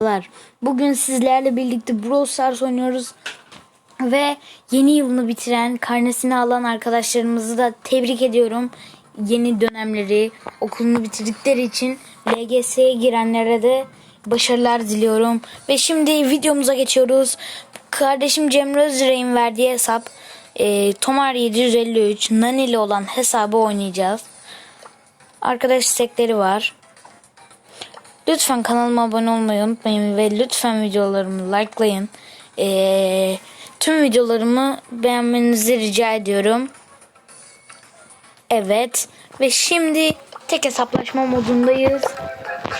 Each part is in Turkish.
Merhabalar. Bugün sizlerle birlikte Brawl Stars oynuyoruz. Ve yeni yılını bitiren, karnesini alan arkadaşlarımızı da tebrik ediyorum. Yeni dönemleri, okulunu bitirdikleri için LGS'ye girenlere de başarılar diliyorum. Ve şimdi videomuza geçiyoruz. Kardeşim Cemre Özdire'nin verdiği hesap e, Tomar 753 Nani olan hesabı oynayacağız. Arkadaş istekleri var. Lütfen kanalıma abone olmayı unutmayın ve lütfen videolarımı likelayın. Ee, tüm videolarımı beğenmenizi rica ediyorum. Evet ve şimdi tek hesaplaşma modundayız.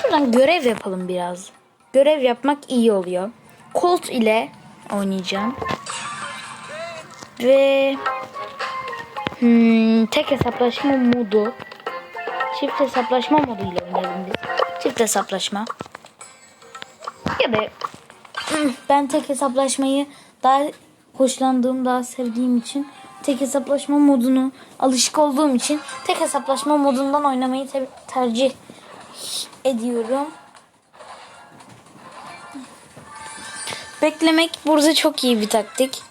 Şuradan görev yapalım biraz. Görev yapmak iyi oluyor. Colt ile oynayacağım. Ve hmm, tek hesaplaşma modu. Çift hesaplaşma moduyla Çift hesaplaşma. Ya da ben tek hesaplaşmayı daha hoşlandığım, daha sevdiğim için tek hesaplaşma modunu alışık olduğum için tek hesaplaşma modundan oynamayı te- tercih ediyorum. Beklemek burada çok iyi bir taktik.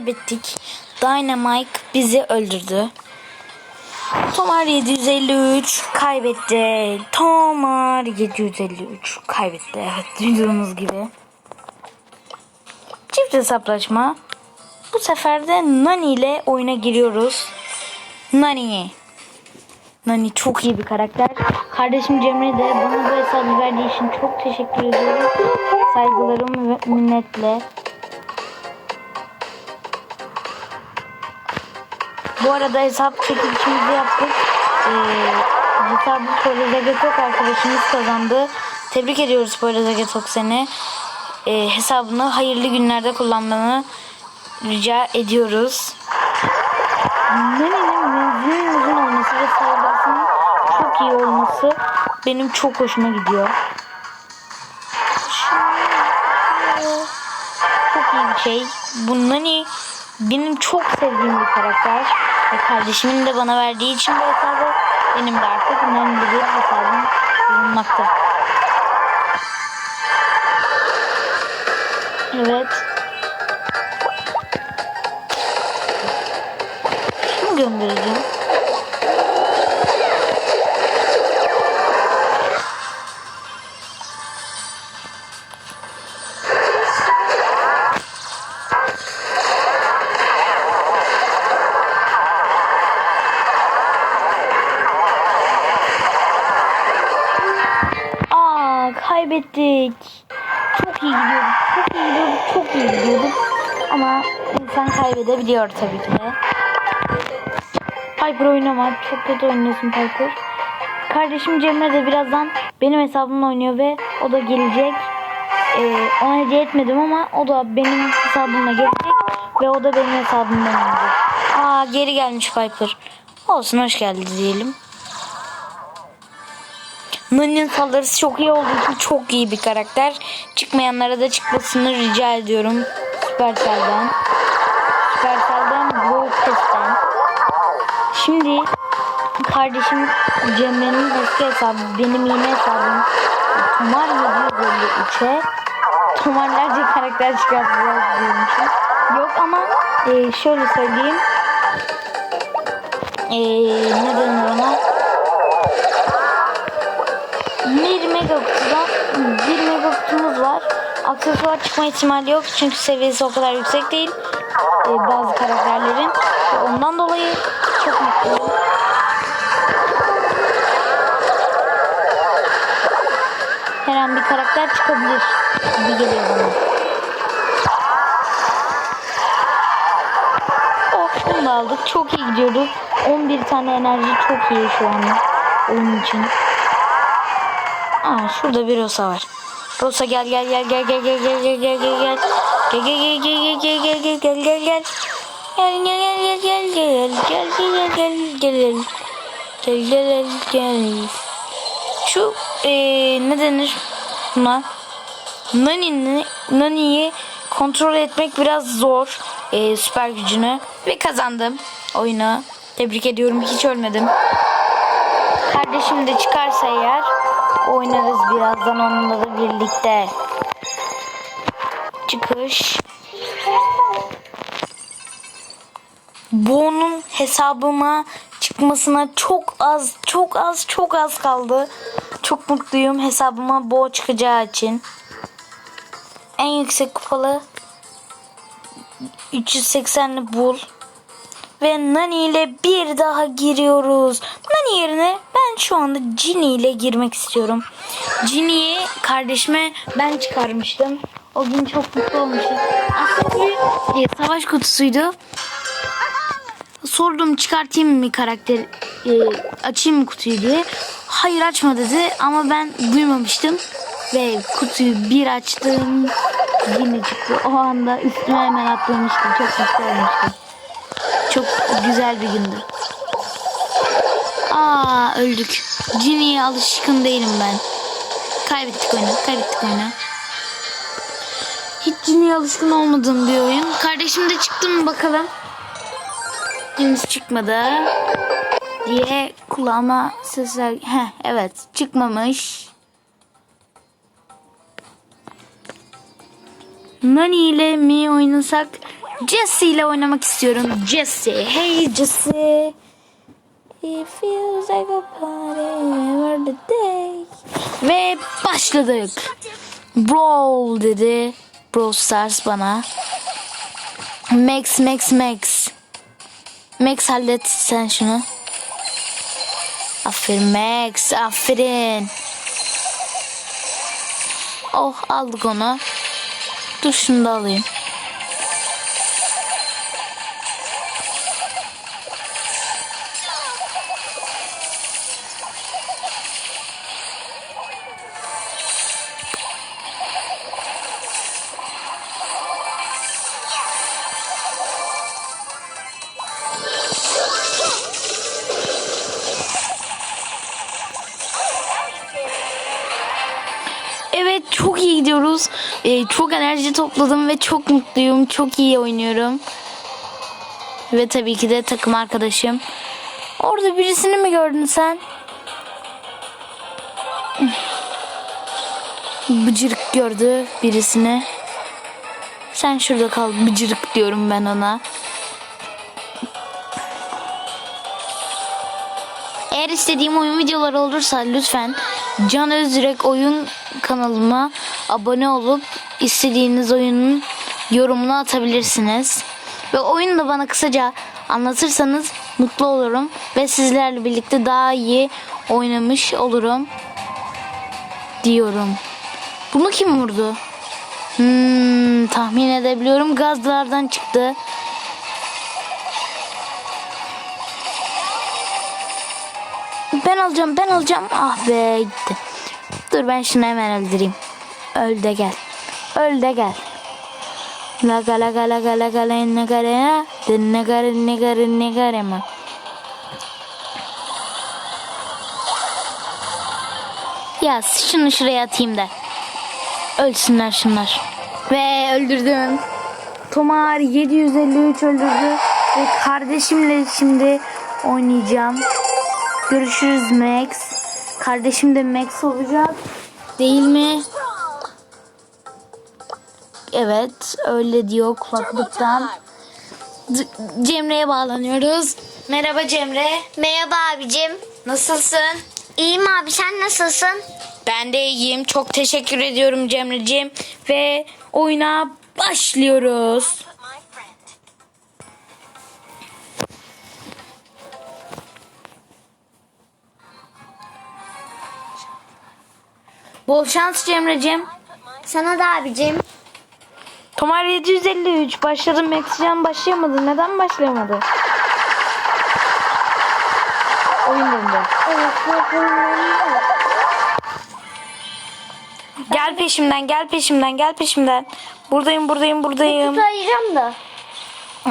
Kaybettik. Dynamite bizi öldürdü. Tomar 753 kaybetti. Tomar 753 kaybetti. Evet duyduğunuz gibi. Çift hesaplaşma. Bu sefer de Nani ile oyuna giriyoruz. Nani. Nani çok iyi bir karakter. Kardeşim Cemre de bana bu hesabı verdiği için çok teşekkür ediyorum. Saygılarım ve minnetle. Bu arada hesap çekilişimizi yaptık. Ee, hesabı Poyraz Agatok arkadaşımız kazandı. Tebrik ediyoruz Poyraz Agatok seni. Ee, hesabını hayırlı günlerde kullanmanı rica ediyoruz. Nene'nin menzilin uzun olması ve saldırısının çok iyi olması benim çok hoşuma gidiyor. Çok iyi bir şey. Bu Nani benim çok sevdiğim bir karakter. Ve kardeşimin de bana verdiği için bu hesabı benim de artık önemli bir hesabım bulunmakta. Evet. Şunu göndereceğim. Kaybettik. Çok iyi gidiyorduk. Çok iyi gidiyorduk. Çok iyi gidiyorduk. Ama insan kaybedebiliyor tabii ki de. Oynama. Çok kötü oynuyorsun Piper. Kardeşim Cemre de birazdan benim hesabımla oynuyor ve o da gelecek. Ee, ona hediye etmedim ama o da benim hesabımla gelecek ve o da benim hesabımdan oynayacak. Aa geri gelmiş Piper. Olsun hoş geldi diyelim. Nani'nin saldırısı çok iyi olduğu için çok iyi bir karakter. Çıkmayanlara da çıkmasını rica ediyorum. Supercell'den. Supercell'den Brawl Pass'ten. Şimdi kardeşim Cemre'nin eski hesabı benim yeni hesabım Tomar 753'e Tomarlarca karakter çıkartacağız diyormuşum. Yok ama e, şöyle söyleyeyim. E, ne denir ona? Mega kutudan 1 mega kutumuz var. Aksesuar çıkma ihtimali yok çünkü seviyesi o kadar yüksek değil. Ee, bazı karakterlerin. Ondan dolayı çok mutluyum. Her an bir karakter çıkabilir gibi geliyor bana. Aldık. Çok iyi gidiyorduk. 11 tane enerji çok iyi şu anda oyun için. Aa şurada bir Rosa var. Rosa gel gel gel gel gel gel gel gel gel gel gel. Gel gel gel gel gel gel gel gel gel gel. Gel gel gel gel gel gel gel gel gel gel gel. Şu ne denir buna? Nani'yi Nani'yi kontrol etmek biraz zor e, süper gücünü ve kazandım oyunu. Tebrik ediyorum hiç ölmedim. Kardeşim de çıkarsa eğer birazdan onunla birlikte. Çıkış. Bu onun hesabıma çıkmasına çok az çok az çok az kaldı. Çok mutluyum hesabıma bo çıkacağı için. En yüksek kupalı 380'li bul. Ve Nani ile bir daha giriyoruz. Nani yerine ben şu anda Ginny ile girmek istiyorum. Ginny'yi kardeşime ben çıkarmıştım. O gün çok mutlu olmuştum. Aslında bir e, savaş kutusuydu. Sordum çıkartayım mı karakter e, açayım mı kutuyu diye. Hayır açma dedi ama ben duymamıştım. Ve kutuyu bir açtım. Yine çıktı. O anda üstüme hemen atlamıştım. Çok mutlu olmuştum. Çok güzel bir gündü. Aa öldük. Ginny'ye alışkın değilim ben. Kaybettik oyunu. Kaybettik oyunu. Hiç Ginny'ye alışkın olmadığım bir oyun. Kardeşim de çıktı mı bakalım. Henüz çıkmadı. Diye kulağıma sesler... Heh, evet çıkmamış. Nani ile mi oynasak? Jesse ile oynamak istiyorum. Jesse. Hey Jesse. It feels like a party every the day. Ve başladık. Brawl dedi. Brawl Stars bana. Max Max Max. Max hallet sen şunu. Aferin Max. Aferin. Oh aldık onu. Dur şunu da alayım. Çok iyi gidiyoruz. Ee, çok enerji topladım ve çok mutluyum. Çok iyi oynuyorum. Ve tabii ki de takım arkadaşım. Orada birisini mi gördün sen? Bıcırık gördü birisini. Sen şurada kal bıcırık diyorum ben ona. Eğer istediğim oyun videoları olursa lütfen Can Özürek oyun kanalıma abone olup istediğiniz oyunun yorumunu atabilirsiniz. Ve oyunu da bana kısaca anlatırsanız mutlu olurum ve sizlerle birlikte daha iyi oynamış olurum diyorum. Bunu kim vurdu? Hmm, tahmin edebiliyorum. Gazlardan çıktı. Ben alacağım ben alacağım. Ah be gitti. Dur ben şunu hemen öldüreyim. Öl de gel. Öl de gel. La gala gala gala gala ne gare. Ne gare ne gare ne gare mi? Ya şunu şuraya atayım da. Ölsünler şunlar. Ve öldürdüm. Tomar 753 öldürdü. Ve kardeşimle şimdi oynayacağım. Görüşürüz Max. Kardeşim de Max olacak. Değil mi? Evet öyle diyor kulaklıktan. C- Cemre'ye bağlanıyoruz. Merhaba Cemre. Merhaba abicim. Nasılsın? İyiyim abi sen nasılsın? Ben de iyiyim. Çok teşekkür ediyorum Cemre'ciğim. Ve oyuna başlıyoruz. Bol şans Cemre'ciğim. Sana da abicim. Tomar 753 başladı. Meksican başlayamadı. Neden başlayamadı? Oyun döndü. Gel peşimden, gel peşimden, gel peşimden. Buradayım, buradayım, buradayım. Tutayacağım da.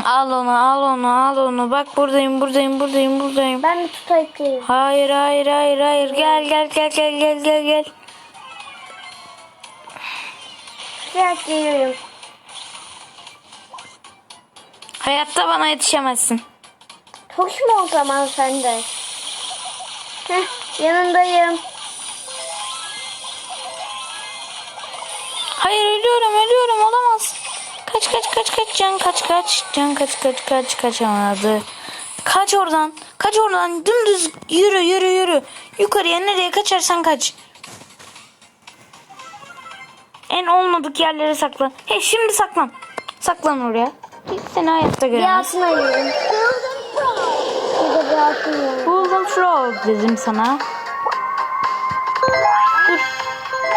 Al onu, al onu, al onu. Bak buradayım, buradayım, buradayım, buradayım. Ben de tutayıp. Hayır, hayır, hayır, hayır. Gel, gel, gel, gel, gel, gel, gel. Tutayarak geliyorum. Hayatta bana yetişemezsin. Koşma o zaman sen de. Heh, yanındayım. Hayır ölüyorum ölüyorum olamaz. Kaç kaç kaç kaç can kaç kaç can kaç kaç kaç kaçamadı. Kaç oradan kaç oradan dümdüz yürü yürü yürü. Yukarıya nereye kaçarsan kaç. En olmadık yerlere saklan. He şimdi saklan. Saklan oraya. Hiç seni hayatta Bir göremez. altın alıyorum. Burada bir frog dedim sana. Dur.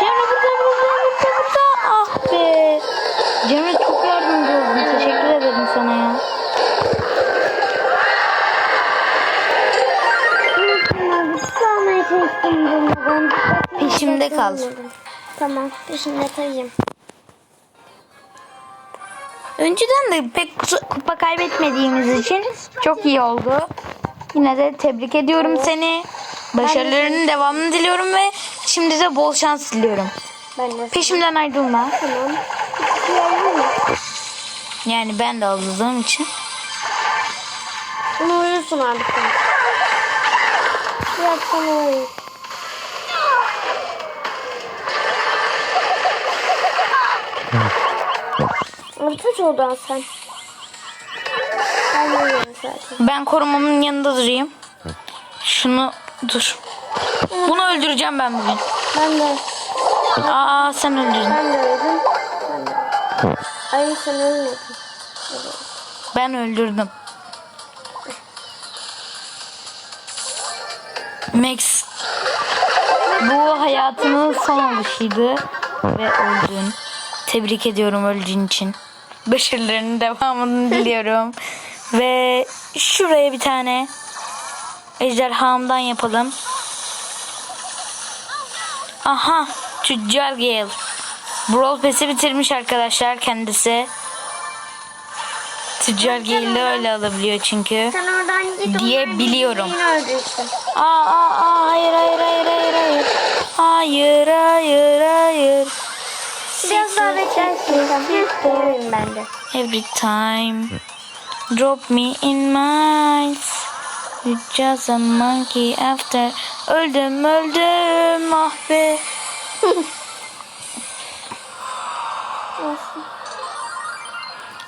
Cemre burada burada burada burada. Ah be. Cemre çok yardımcı oldun. Teşekkür ederim sana ya. Peşimde kal. Tamam peşimde kalayım. Önceden de pek kupa kaybetmediğimiz için çok iyi oldu. Yine de tebrik ediyorum seni. Başarılarının devamını diliyorum ve şimdi de bol şans diliyorum. Ben de Peşimden ayrılma. tamam. Yani ben de aldığım için. Bunu uyursun abi sen. Biraz sana uyur. Abi kaç oldu sen? Ben zaten. Ben korumamın yanında durayım. Şunu dur. Bunu öldüreceğim ben bugün. Ben de. Aa sen öldürdün. Ben de öldüm. Ben de. Ay sen ölmedin. Ben öldürdüm. Max bu hayatının son oluşuydu ve öldün. Tebrik ediyorum öldüğün için. Başarılarının devamını diliyorum. ve şuraya bir tane ejderhamdan yapalım. Aha Tüccar Gale. Brawl Pass'i bitirmiş arkadaşlar kendisi. Tüccar Gale'i öyle alabiliyor çünkü. Diye biliyorum. Aa, aa, aa, hayır hayır hayır hayır hayır. Hayır hayır hayır. Biraz daha beklersin sen. Doğruyum ben de. Every time drop me in mines. You just a monkey after. Öldüm öldüm ah be.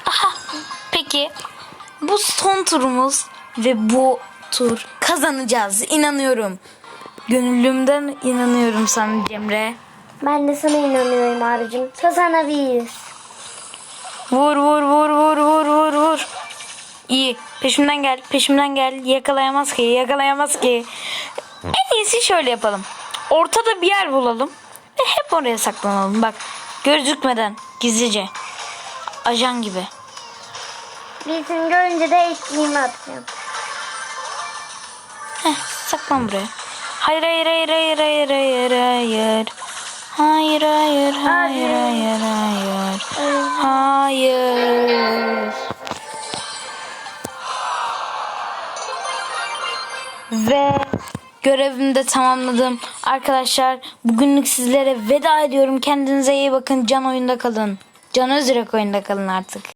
Aha. Peki bu son turumuz ve bu tur kazanacağız. İnanıyorum. Gönüllümden inanıyorum sana Cemre. Ben de sana inanıyorum Arıcığım. Kazanabiliriz. Vur vur vur vur vur vur vur. İyi. Peşimden gel. Peşimden gel. Yakalayamaz ki. Yakalayamaz ki. En iyisi şöyle yapalım. Ortada bir yer bulalım. Ve hep oraya saklanalım. Bak. Gözükmeden. Gizlice. Ajan gibi. Birisini görünce de ekliğimi atacağım. Heh, saklan buraya. Hayır hayır hayır hayır hayır hayır hayır. Hayır hayır hayır hayır hayır. Hayır. Ve görevimi de tamamladım. Arkadaşlar bugünlük sizlere veda ediyorum. Kendinize iyi bakın. Can oyunda kalın. Can Özürek oyunda kalın artık.